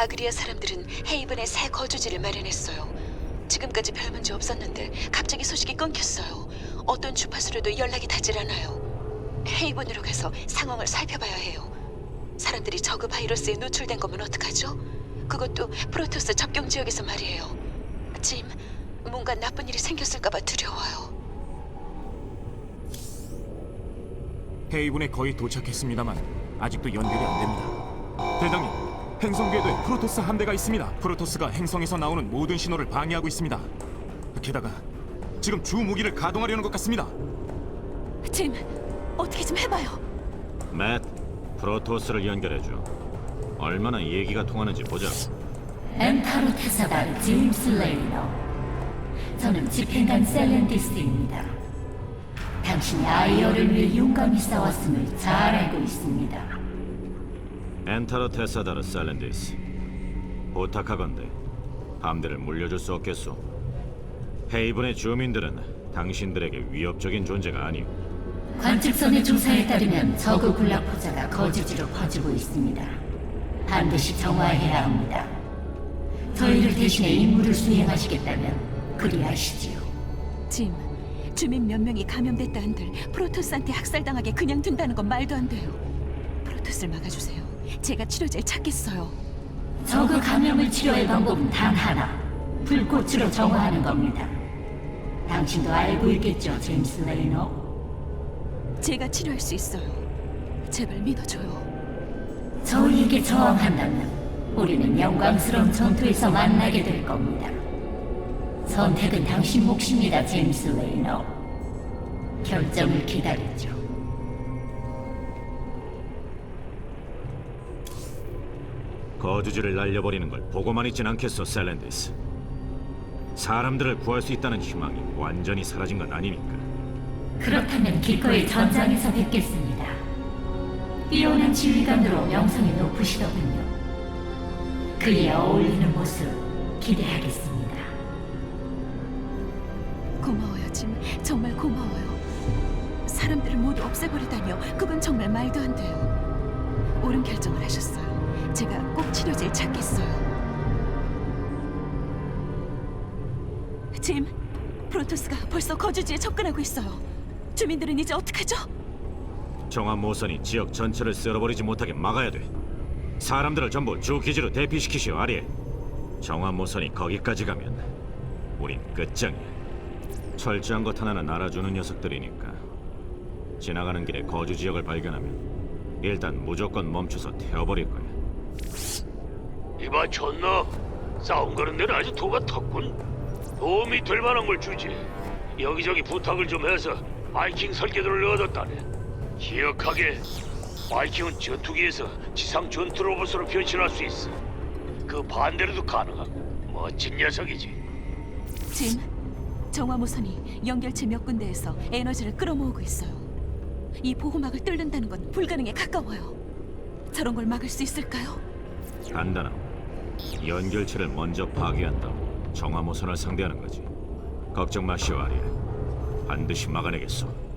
아그리아 사람들은 헤이븐에 새 거주지를 마련했어요. 지금까지 별 문제 없었는데 갑자기 소식이 끊겼어요. 어떤 주파수로도 연락이 닿질 않아요. 헤이븐으로 가서 상황을 살펴봐야 해요. 사람들이 저그 바이러스에 노출된 거면 어떡하죠? 그것도 프로토스 접경 지역에서 말이에요. 짐, 뭔가 나쁜 일이 생겼을까봐 두려워요. 헤이븐에 거의 도착했습니다만 아직도 연결이 안 됩니다. 대장님, 행성 궤도에 프로토스 함대가 있습니다. 프로토스가 행성에서 나오는 모든 신호를 방해하고 있습니다. 게다가 지금 주 무기를 가동하려는 것 같습니다. 짐, 어떻게 좀 해봐요. 맷, 프로토스를 연결해줘. 얼마나 얘기가 통하는지 보자. 엔타로 테사달 제임스 레이너 저는 집행관 셀렌디스입니다 당신이 아이어를 위해 용감히 싸웠음을 잘 알고 있습니다 엔타르 테사다르 살렌디스. 부탁하건대 함대를 물려줄 수 없겠소. 헤이븐의 주민들은 당신들에게 위협적인 존재가 아니오. 관측선의 조사에 따르면 저그 군락포자가 거주지로 퍼지고 있습니다 반드시 정화해야 합니다 저희를 대신해 임무를 수행하시겠다면 그리하시지요 짐, 주민 몇 명이 감염됐다 한들 프로토스한테 학살당하게 그냥 둔다는 건 말도 안 돼요. 프로토스를 막아주세요. 제가 치료제를 찾겠어요. 저그 감염을 치료할 방법은 단 하나. 불꽃으로 정화하는 겁니다. 당신도 알고 있겠죠, 제임스 레이너? 제가 치료할 수 있어요. 제발 믿어줘요. 저희에게 저항한다면 우리는 영광스러운 전투에서 만나게 될 겁니다. 선택은 당신 몫입니다, 제임스 레이너. 결정을 기다리죠. 거주지를 날려버리는 걸 보고만 있진 않겠소, 셀렌디스. 사람들을 구할 수 있다는 희망이 완전히 사라진 건 아니니까. 그렇다면 기꺼이 전장에서 뵙겠습니다. 뛰어난 지휘관으로 명성이 높으시더군요. 그에 어울리는 모습 기대하겠습니다. 고마워요, 짐. 정말 고마워요. 사람들을 모두 없애버리다니요. 그건 정말 말도 안 돼요. 옳은 결정을 하셨어요. 제가 꼭 치료제를 찾겠어요. 짐, 프로토스가 벌써 거주지에 접근하고 있어요. 주민들은 이제 어떡하죠? 정화 모선이 지역 전체를 쓸어버리지 못하게 막아야 돼. 사람들을 전부 주 기지로 대피시키시오, 아리에. 정화 모선이 거기까지 가면 우린 끝장이야. 철저한 것 하나는 알아주는 녀석들이니까. 지나가는 길에 거주 지역을 발견하면 일단 무조건 멈춰서 태워버릴 거야. 이봐 촌너 싸움 거는 데는 아주 도가 텄군. 도움이 될 만한 걸 주지. 여기저기 부탁을 좀 해서 바이킹 설계도를 얻었다네. 기억하게. 바이킹은 전투기에서 지상 전투 로봇으로 변신할 수 있어. 그 반대로도 가능하고. 멋진 녀석이지. 짐, 정화모선이 연결체 몇 군데에서 에너지를 끌어모으고 있어요. 이 보호막을 뚫는다는 건 불가능에 가까워요. 저런 걸 막을 수 있을까요? 간단함. 연결체를 먼저 파괴한 다음 정화 모선을 상대하는 거지. 걱정 마시오, 아리에. 반드시 막아내겠어.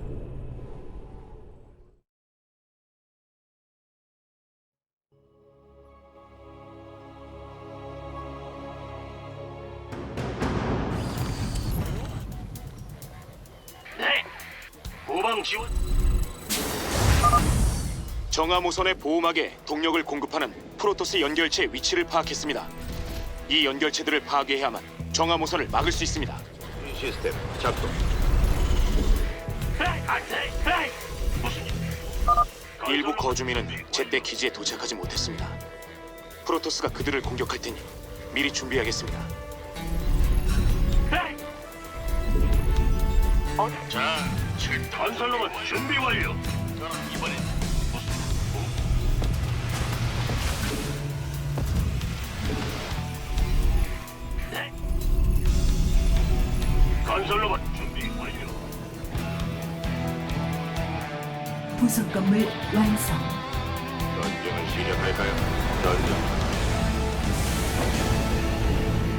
정화모선의 보호막에 동력을 공급하는 프로토스 연결체 위치를 파악했습니다. 이 연결체들을 파괴해야만 정화모선을 막을 수 있습니다. 시스템 작동. 일 일부 거주민은 제때 기지에 도착하지 못했습니다. 프로토스가 그들을 공격할 테니 미리 준비하겠습니다. 자, 칠 건설로봇 준비 완료. 이번엔 건설로봇 준비 완료. 부속 건물 완성. 전쟁을 시작할까요? 전쟁.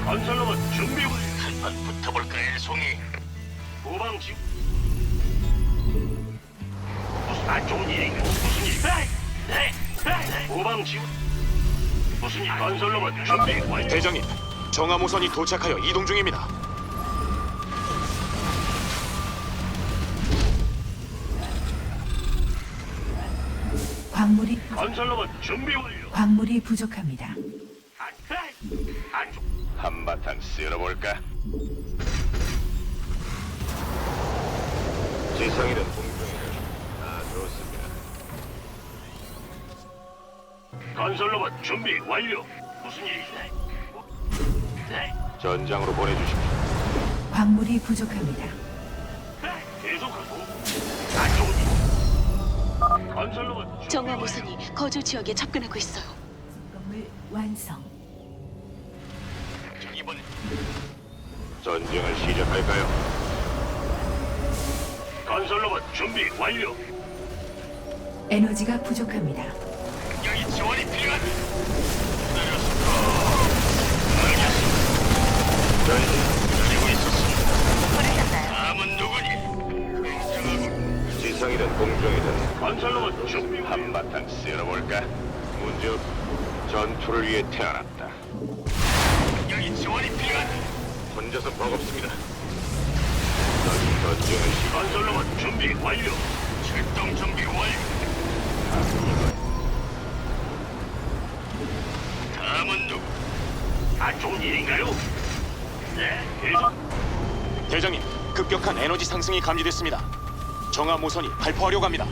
건설로봇 준비 완료. 한판 붙어볼까, 일송이. 후방 지. 무슨 안 좋은 일인가? 무슨 일? 네, 네. 후방 지원. 무슨 일? 건설로봇 준비 완료. 대장님, 정화 모선이 도착하여 이동 중입니다. 건설로봇 준비 완료. 광물이 부족합니다. 한바탕 쓸어볼까? 지성이든 공중이든 다 좋습니다. 건설로봇 준비 완료. 무슨 일이지? 네, 전장으로 보내주십시오. 광물이 부족합니다. 건설로봇 정화. 모선이 거주 지역에 접근하고 있어요. 건물 완성. 이번 전쟁을 시작할까요? 건설로봇 준비 완료. 에너지가 부족합니다. 여기 지원이 필요하다. 기다리고 있었습니다. 다음은 누구니? 지성이든 공중이든 건설로봇 준비 완료. 한바탕 쓸어볼까? 문제 없. 전투를 위해 태어났다. 여기 지원이 필요하다. 혼자서 버겁습니다. 전 전쟁을 시 건설로봇 준비 완료. 출동 준비 완료. 다음은 누구? 안 좋은 일인가요? 네. 대장님, 급격한 에너지 상승이 감지됐습니다. 정화 모선이 발포하려고 합니다.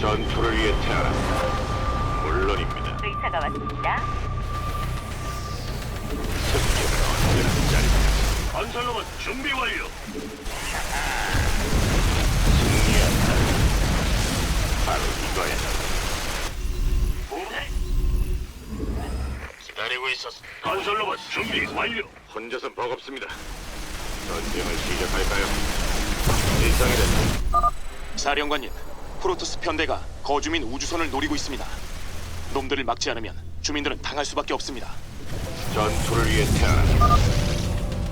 전투를 위해 태어났다. 물론입니다. 의사가 왔습니다. 승리는 언제나 짜릿. 건설로봇 준비 완료. 승리한다. 바로 이거야. 네. 기다리고 있었어. 건설로봇 준비 완료. 혼자서 버겁습니다. 전쟁을 시작할까요? 지성이든 사령관님, 프로토스 편대가 거주민 우주선을 노리고 있습니다. 놈들을 막지 않으면 주민들은 당할 수밖에 없습니다. 전투를 위해 태어났다.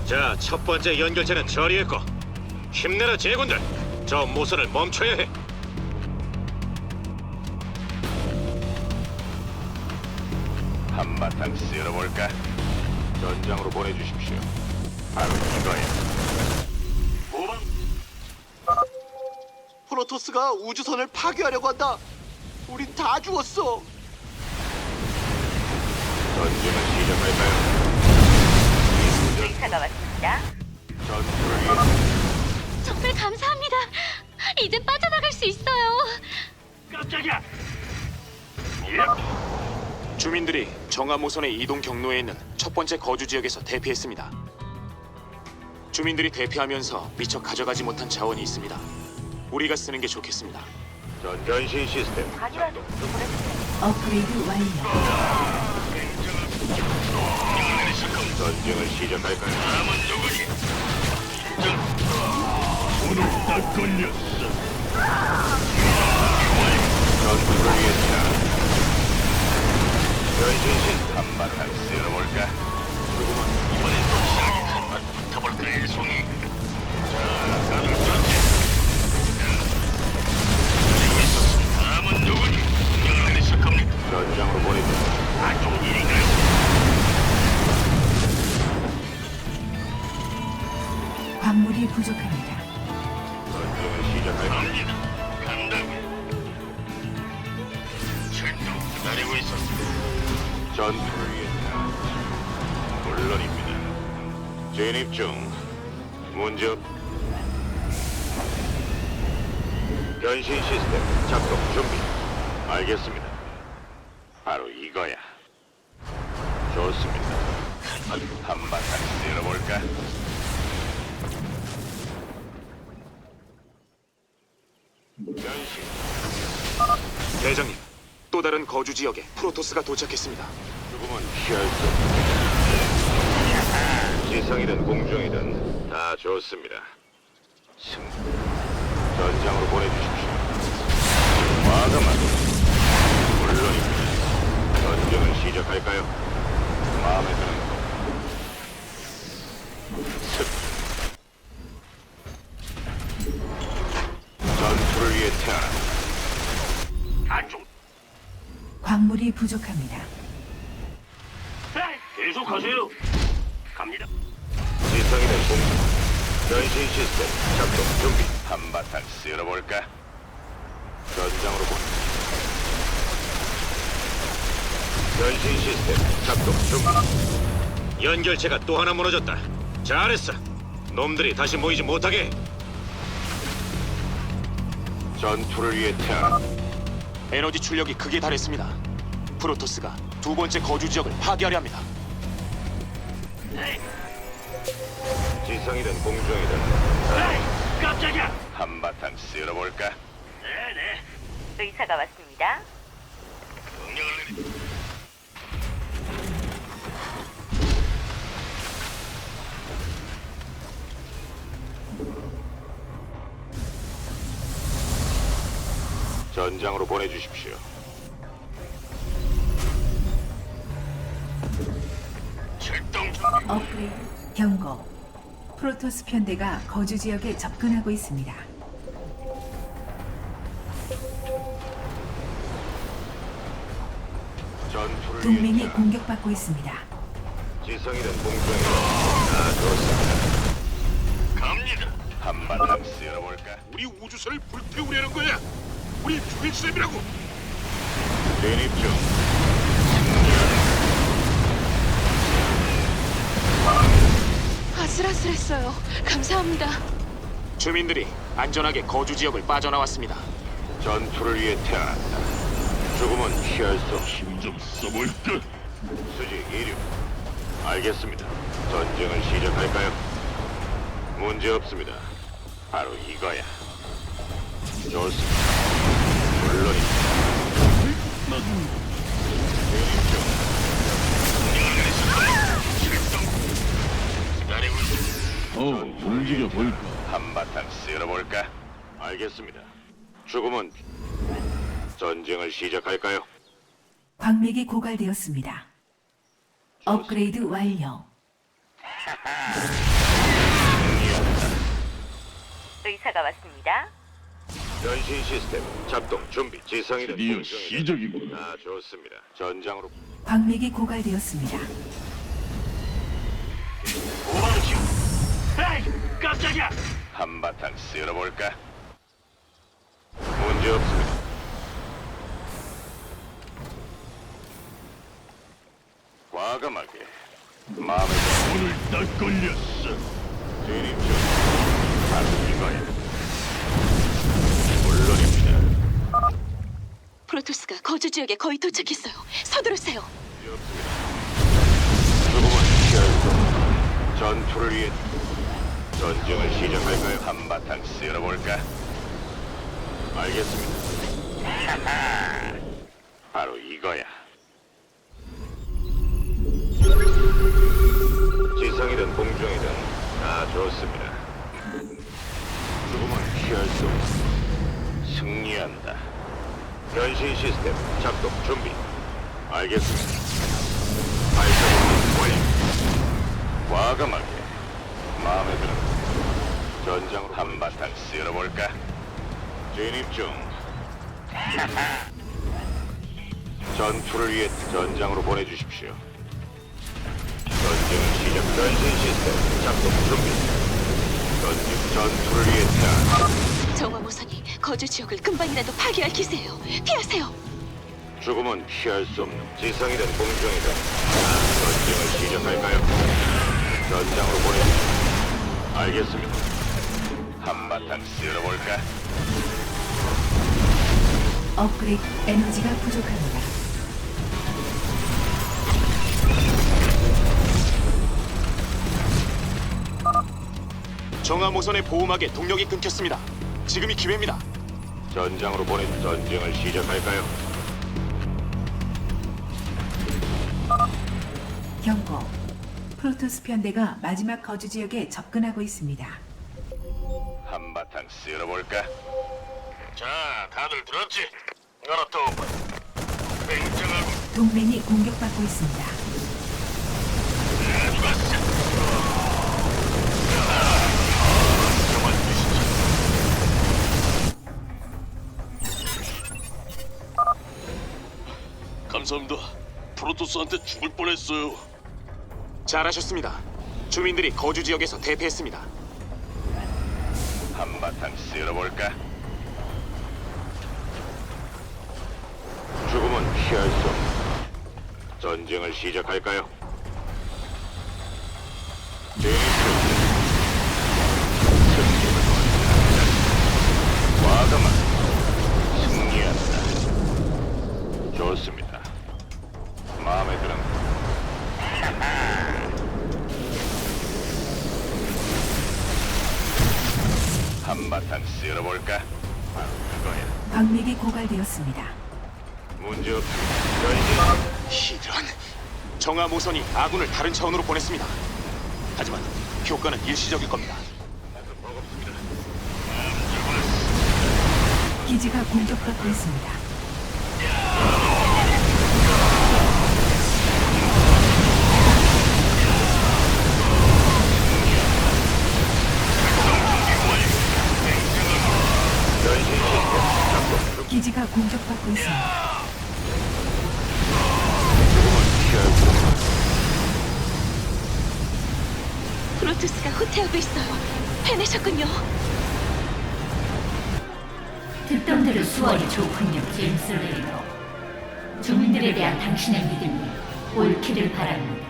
자, 첫 번째 연결체는 처리했고 힘내라 제군들. 저 모선을 멈춰야 해. 한바탕 쓸어볼까? 전장으로 보내주십시오. 바로 이거야. 후방 프로토스가 우주선을 파괴하려고 한다. 우린 다 죽었어. 전쟁을 시작할까요? 의사가 왔습니다. 전투를 위해 정말 감사합니다. 이제 빠져나갈 수 있어요. 깜짝이야. 예. 주민들이 정화 모선의 이동 경로에 있는 첫 번째 거주 지역에서 대피했습니다. 주민들이 대피하면서 미처 가져가지 못한 자원이 있습니다. 우리가 쓰는 게 좋겠습니다. 전 변신 시스템 업그레이드 완료. 전쟁을 시작할까요? 전투를 위해. 변신 시스템 한바탕 쓸어볼까? 한번 붙어볼까 일송이. 자, 다들 전체. 기다리고 있었어. 다음은 누구니? 명령을 내리실 겁니까? 전장으로 보내주십시오. 안 좋은 일인가요? 광물이 부족합니다. 전쟁을 시작할까요? 갑니다. 간다고요. 출동 기다리고 있었어. 전투를 위해. 물론입니다. 진입 중. 문제 없. 변신 시스템 작동 준비. 알겠습니다. 바로 이거야. 좋습니다. 한바탕 쓸어볼까? 변신. 대장님, 또 다른 거주 지역에 프로토스가 도착했습니다. 죽음은 피할 수 없다. 지성이든 공중이든 다 좋습니다. 승 전장으로 보내주십시오. 과감하게 물론입니다. 전쟁을 시작할까요? 마음에 드는 거. 승 전투를 위해 태어났다. 안쪽. 광물이 부족합니다. 에이, 계속하세요. 갑니다. 지성이는 공 변신 시스템 작동 준비 한바탕 쓸어볼까? 전장으로 보 변신 시스템 작동 준비 연결체가 또 하나 무너졌다. 잘했어. 놈들이 다시 모이지 못하게. 해. 전투를 위해 태어나 에너지 출력이 극에 달했습니다. 프로토스가 두 번째 거주 지역을 파괴하려 합니다. 지성이든 공중이든 에이, 깜짝이야. 한바탕 쓸어볼까? 네네. 의사가 왔습니다. 명령을 내리. 전장으로 보내주십시오. 업그레이드 경고. 프로토스 편대가 거주 지역에 접근하고 있습니다. 전투를 동맹이 위해 공격받고 있습니다. 지성이든 공중이든 다 좋습니다. 갑니다. 한바탕 쓸어볼까? 우리 우주선을 불태우려는 거야. 우리 죽일 셈이라고. 진입 중. 아슬아슬했어요. 감사합니다. 주민들이 안전하게 거주 지역을 빠져나왔습니다. 전투를 위해 태어났다. 죽음은 피할 수 없이 힘좀 써볼까? 수직 이륙. 알겠습니다. 전쟁을 시작할까요? 문제 없습니다. 바로 이거야. 좋습니다. 물론입니다. 볼까? 한바탕 쓸어볼까? 알겠습니다. 죽음은 전쟁을 시작할까요? 광맥이 고갈되었습니다. 업그레이드 완료. 의사가 왔습니다. 변신 시스템 작동 준비. 지성이든 드디어 시작이군. 아, 좋습니다. 전장으로 광맥이 고갈되었습니다. 깜짝이야. 한바탕 쓸어볼까? 문제 없습니다. 과감하게 마음에 드 오늘 딱 걸렸어. 중 바로 이거야. 물론입니다. 프로토스가 거주 지역에 거의 도착했어요. 서두르세요. 문제 없습니다. 죽음은 피할 수 없는 전투를 위해 전쟁을 시작할까요? 한바탕 쓸어볼까? 알겠습니다. 바로 이거야. 지성이든 공중이든 다 좋습니다. 죽음은 피할 수 없어. 승리한다. 변신 시스템 작동 준비. 알겠습니다. 발사 완료. 과감하게 마음에 드는 전장으로 한바탕 쓸어볼까? 진입 중. 전투를 위해 전장으로 보내주십시오. 전쟁 시작. 변신 시스템 작동 준비. 전쟁 전투를 위해 태어난 정화모선이 거주 지역을 금방이라도 파괴할 기세예요. 피하세요. 죽음은 피할 수 없는 지성이든 공중이든 전쟁을 시작할까요? 전장으로 보내주십시오. 알겠습니다. 한바탕 쓸어볼까? 업그레이드 에너지가 부족합니다. 정화모선의 보호막에 동력이 끊겼습니다. 지금이 기회입니다. 전장으로 보내 전쟁을 시작할까요? 경고. 프로토스 편대가 마지막 거주 지역에 접근하고 있습니다. 한바탕 쓸어볼까? 자, 다들 들었지? 알았다. 굉장하고 동맹이 공격받고 있습니다. 좋았어. 정말 뜻이지. 감사합니다. 프로토스한테 죽을 뻔했어요. 잘하셨습니다. 주민들이 거주 지역에서 대피했습니다. 한바탕 쓸어볼까? 죽음은 피할 수 없다. 전쟁을 시작할까요? 광맥이 고갈되었습니다. 문제 없. 전진. 이런 정화 모선이 아군을 다른 차원으로 보냈습니다. 하지만 효과는 일시적일 겁니다. 기지가 공격받고 있습니다. 기지가 공격받고 있습니다. 프로토스가 후퇴하고 있어요. 해내셨군요. 특동대로 수월이 좋군요, 제임스 레이너. 주민들에 대한 당신의 믿음이 옳기를 바랍니다.